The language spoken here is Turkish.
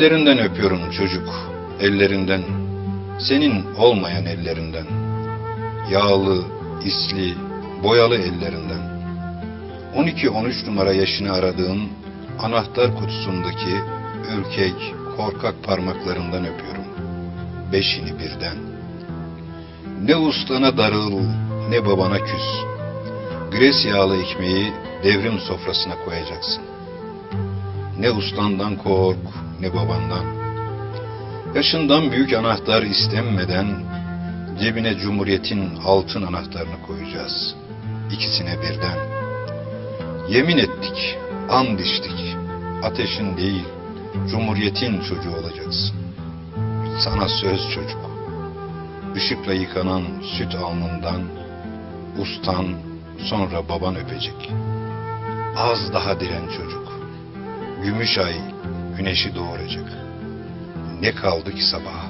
Ellerinden öpüyorum çocuk, ellerinden. Senin olmayan ellerinden. Yağlı, isli, boyalı ellerinden. 12-13 numara yaşını aradığın anahtar kutusundaki ürkek, korkak parmaklarından öpüyorum. Beşini birden. Ne ustana darıl, ne babana küs. Gres yağlı ekmeği devrim sofrasına koyacaksın. Ne ustandan kork, ne babandan. Yaşından büyük anahtar istenmeden cebine cumhuriyetin altın anahtarını koyacağız. İkisine birden. Yemin ettik, and içtik. Ateşin değil, cumhuriyetin çocuğu olacaksın. Sana söz çocuk. Işıkla yıkanan süt alnından, ustan sonra baban öpecek. Az daha diren çocuk. Gümüş ay güneşi doğuracak. Ne kaldı ki sabaha?